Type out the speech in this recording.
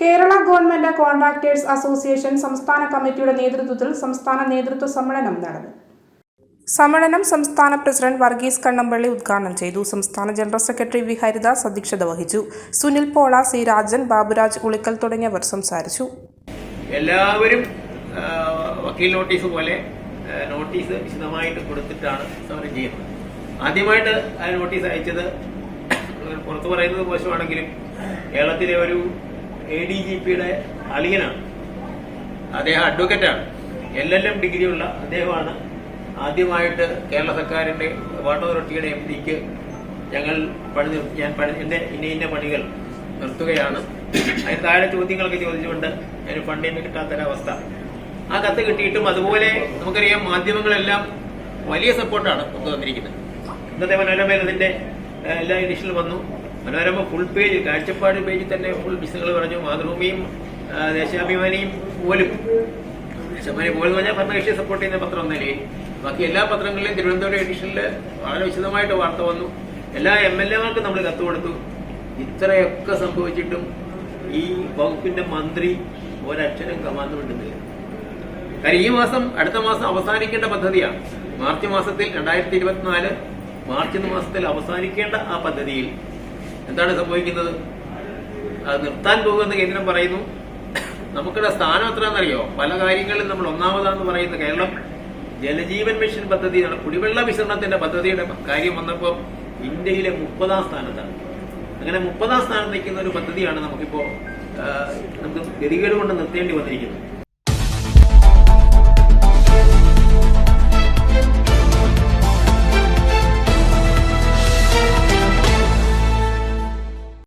Kerala government contractors association സംസ്ഥാന കമ്മിറ്റിയുടെ നേതൃത്വത്തിൽ സംസ്ഥാന നേതൃത്വ സമ്മേളനം നടന്നു. സമ്മേളനം സംസ്ഥാന പ്രസിഡന്റ് വർഗീസ് കണ്ണമ്പള്ളി ഉദ്ഘാടനം ചെയ്തു. സംസ്ഥാന ജനറൽ സെക്രട്ടറി വി. ഹരിദാസ് അധ്യക്ഷത വഹിച്ചു. സുനിൽ പോള സി. രാജൻ ബാബുരാജ് ഉളിക്കൽ തുടങ്ങിയവർ സംസാരിച്ചു. എല്ലാവരും വക്കീൽ നോട്ടീസ് പോലെ നോട്ടീസ് വിശദമായിട്ട് കൊടുത്തിട്ടാണ് സമരം ചെയ്യുന്നത്. ആദ്യമായിട്ട് ആ നോട്ടീസ് അയച്ചത് പുറത്തു പറയുന്നത് മോശമാണെങ്കിലും കേരളത്തിലെ ഒരു എ ഡി ജി പിയുടെ അളിയനാണ്. അദ്ദേഹം അഡ്വക്കേറ്റാണ് എൽ എൽ എം ഡിഗ്രിയുള്ള അദ്ദേഹമാണ് ആദ്യമായിട്ട് കേരള സർക്കാരിന്റെ വാട്ടർ അതോറിറ്റിയുടെ എം ഡിക്ക് ഞങ്ങൾ പണി ഞാൻ പണി എന്റെ ഇന്ന ഇന്ന പണികൾ നിർത്തുകയാണ്. അതിന് താഴെ ചോദ്യങ്ങളൊക്കെ ചോദിച്ചുകൊണ്ട് അതിന് ഫണ്ടിന് കിട്ടാത്തൊരവസ്ഥ. ആ കത്ത് കിട്ടിയിട്ടും അതുപോലെ നമുക്കറിയാം മാധ്യമങ്ങളെല്ലാം വലിയ സപ്പോർട്ടാണ് നമുക്ക് തന്നിരിക്കുന്നത് ഇന്നത്തെ മനോരമയിൽ അതിന്റെ എല്ലാ എഡിഷനിലും വന്നു. മനോരമ ഫുൾ പേജ് കാഴ്ചപ്പാട് പേജിൽ തന്നെ ഫുൾ ബിസിനസ് പറഞ്ഞു മാതൃഭൂമിയും ദേശാഭിമാനിയും പോലും. ദേശാഭിമാനി പോലും പറഞ്ഞാൽ ഭരണകക്ഷി സപ്പോർട്ട് ചെയ്യുന്ന പത്രം എന്ന ബാക്കി എല്ലാ പത്രങ്ങളിലും തിരുവനന്തപുരം എഡിഷനിൽ വളരെ വിശദമായിട്ട് വാർത്ത വന്നു. എല്ലാ എം എൽ എമാർക്കും നമ്മൾ കത്ത് കൊടുത്തു. ഇത്രയൊക്കെ സംഭവിച്ചിട്ടും ഈ വകുപ്പിന്റെ മന്ത്രി ഒരക്ഷരം കമാന്ന് വിട്ടുന്നില്ല. കാര്യം ഈ മാസം അടുത്ത മാസം അവസാനിക്കേണ്ട പദ്ധതിയാണ്. മാർച്ച് മാസത്തിൽ രണ്ടായിരത്തി ഇരുപത്തിനാല് മാർച്ച് മാസത്തിൽ അവസാനിക്കേണ്ട ആ പദ്ധതിയിൽ എന്താണ് സംഭവിക്കുന്നത്? അത് നിർത്താൻ പോകുമെന്ന് കേന്ദ്രം പറയുന്നു. നമുക്കിവിടെ സ്ഥാനം എത്രയാണെന്നറിയോ? പല കാര്യങ്ങളിലും നമ്മൾ ഒന്നാമതാന്ന് പറയുന്ന. കേരളം ജലജീവൻ മിഷൻ പദ്ധതിയാണ്. കുടിവെള്ള മിശ്രണത്തിന്റെ പദ്ധതിയുടെ കാര്യം വന്നപ്പോൾ ഇന്ത്യയിലെ മുപ്പതാം സ്ഥാനത്താണ്. അങ്ങനെ മുപ്പതാം സ്ഥാനം നിൽക്കുന്ന ഒരു പദ്ധതിയാണ് നമുക്കിപ്പോ നമുക്ക് ഗതികേട് കൊണ്ട് നിർത്തേണ്ടി വന്നിരിക്കുന്നത്.